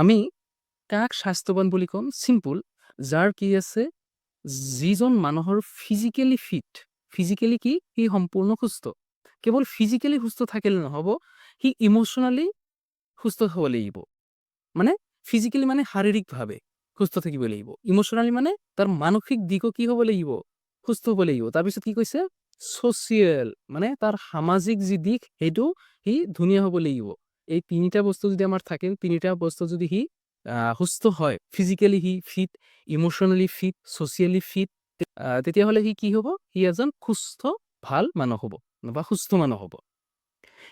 আমি কাক স্বাস্থ্যৱান বুলি ক'ম? চিম্পুল যাৰ কি আছে, যিজন মানুহৰ ফিজিকেলি ফিট, ফিজিকেলি কি? সি সম্পূৰ্ণ সুস্থ। কেৱল ফিজিকেলি সুস্থ থাকিলে নহ'ব, সি ইমোশ্যনেলি সুস্থ হ'ব লাগিব। মানে ফিজিকেলি মানে শাৰীৰিকভাৱে সুস্থ থাকিব লাগিব। ইমোশ্যনেলি মানে তাৰ মানসিক দিশো কি হ'ব লাগিব? সুস্থ হ'ব লাগিব। তাৰপিছত কি কৈছে? ছ'চিয়েল মানে তাৰ সামাজিক যি দিশ সেইটো সি ধুনীয়া হ'ব লাগিব। এই ৩ টা বস্তু যদি আমাৰ থাকে, ৩ টা বস্তু যদি সি সুস্থ হয়, physically C fit, emotionally fit, socially fit তেতিয়াহ'লে সি কি হ'ব? সি এজন সুস্থ ভালো মানুহ হ'ব বা সুস্থ মানুহ হ'ব।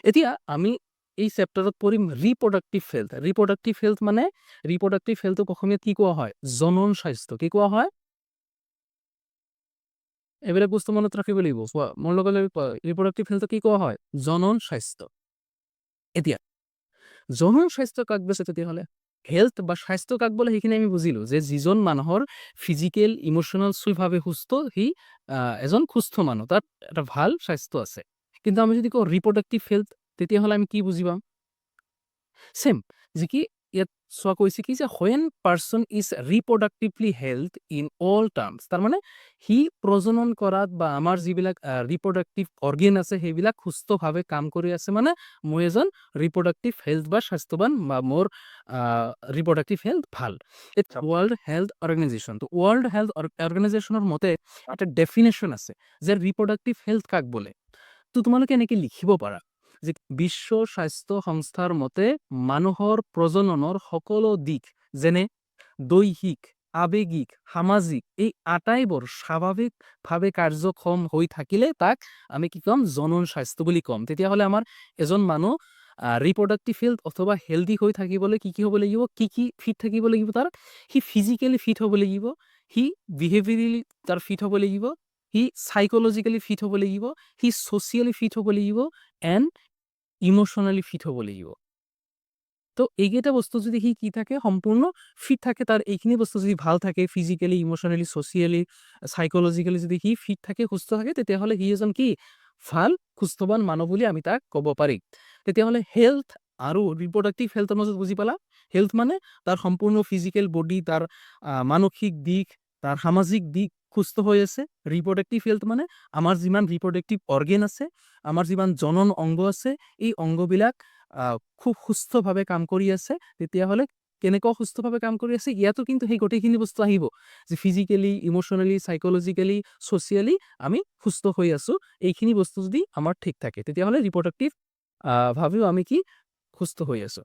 এতিয়া আমি এই চেপ্টাৰত পঢ়িম ৰিপ্ৰডাক্টিভ হেল্থ। ৰিপ্ৰডাক্টিভ হেল্থ মানে ৰিপ্ৰডাক্টিভ হেল্থক অসমীয়াত কি কোৱা হয়? জনন স্বাস্থ্য। কি কোৱা হয়? এইবিলাক বস্তু মনত ৰাখিব লাগিব। চোৱা, মোৰ লগে লগে। ৰিপ্ৰডাক্টিভ হেল্থক কি কোৱা হয়? জনন স্বাস্থ্য। এতিয়া জনন স্বাস্থ্য কাক বোলে তেতিয়াহ'লে? হেল্থ বা স্বাস্থ্য কাক বোলে সেইখিনি আমি বুজিলোঁ যে যিজন মানুহৰ ফিজিকেল, ইমোশ্যনেলভাৱে সুস্থ সি এজন সুস্থ মানুহ। তাত এটা ভালো স্বাস্থ্য আছে। কিন্তু আমি যদি কওঁ ৰিপ্ৰডাক্টিভ হেল্থ তেতিয়াহ'লে আমি কি বুজি পাম? ছেম যে কি চোৱা কৈছে কি যে when person is reproductively health in all terms তাৰমানে সি প্ৰজনন কৰাত বা আমাৰ যিবিলাক আ ৰিপ্ৰডাক্টিভ অৰ্গেন আছে সেইবিলাক সুস্থভাৱে কাম কৰি আছে মানে মই এজন ৰিপ্ৰডাক্টিভ হেল্থ বা স্বাস্থ্যৱান বা মোৰ ৰিপ্ৰডাক্টিভ হেল্থ ভালো। ৱৰ্ল্ড হেল্থ অৰ্গেনাইজেশ্যন তো ৱৰ্ল্ড হেল্থ অৰ অৰ্গেনাইজেশ্যনৰ মতে এটা ডেফিনেশ্যন আছে যে ৰিপ্ৰডাক্টিভ হেল্থ কাক বোলে? তো তোমালোকে এনেকে লিখিব পাৰা যে বিশ্ব স্বাস্থ্য সংস্থাৰ মতে মানুহৰ প্ৰজননৰ সকলো দিশ যেনে দৈহিক, আৱেগিক, সামাজিক এই আটাইবোৰ স্বাভাৱিকভাৱে কাৰ্যক্ষম হৈ থাকিলে তাক আমি কি ক'ম? জনন স্বাস্থ্য বুলি ক'ম। তেতিয়াহ'লে আমাৰ এজন মানুহ ৰিপ্ৰডাক্টিভ হেল্থ অথবা হেল্থি হৈ থাকিবলৈ কি কি হ'ব লাগিব? কি কি ফিট থাকিব লাগিব তাৰ? সি ফিজিকেলি ফিট হ'ব লাগিব, সি বিহেভিয়ৰেলি তাৰ ফিট হ'ব লাগিব, সি চাইক'লজিকেলি ফিট হ'ব লাগিব, সি ছ'চিয়েলি ফিট হ'ব লাগিব এণ্ড ইমোশ্যনেলি ফিট হ'ব লাগিব। ত' এইকেইটা বস্তু যদি সি কি থাকে? সম্পূৰ্ণ ফিট থাকে তাৰ এইখিনি বস্তু যদি ভালো থাকে ফিজিকেলি, ইমোশ্যনেলি, ছ'চিয়েলি, চাইক'লজিকেলি যদি সি ফিট থাকে, সুস্থ থাকে তেতিয়াহ'লে সি এজন কি? ভালো সুস্থবান মানুহ বুলি আমি তাক ক'ব পাৰিম। তেতিয়াহ'লে হেল্থ আৰু ৰিপ্ৰডাক্টিভ হেল্থৰ মাজত বুজি পালা? হেল্থ মানে তাৰ সম্পূৰ্ণ ফিজিকেল বডি তাৰ মানসিক দিশ, তাৰ সামাজিক দিশ সুস্থ হৈ আছে। ৰিপ্ৰডাক্টিভ হেল্থ মানে আমাৰ যিমান ৰিপ্ৰডাক্টিভ অৰ্গেন আছে, আমাৰ যিমান জনন অংগ আছে, এই অংগবিলাক খুব সুস্থভাৱে কাম কৰি আছে। তেতিয়াহ'লে কেনেকুৱা সুস্থভাৱে কাম কৰি আছে? ইয়াতো কিন্তু সেই গোটেইখিনি বস্তু আহিব যে ফিজিকেলি, ইমোশ্যনেলি, চাইক'লজিকেলি, ছ'চিয়েলি আমি সুস্থ হৈ আছোঁ। এইখিনি বস্তু যদি আমাৰ ঠিক থাকে তেতিয়াহ'লে ৰিপ্ৰডাক্টিভ আ ভাৱেও আমি কি? সুস্থ হৈ আছোঁ।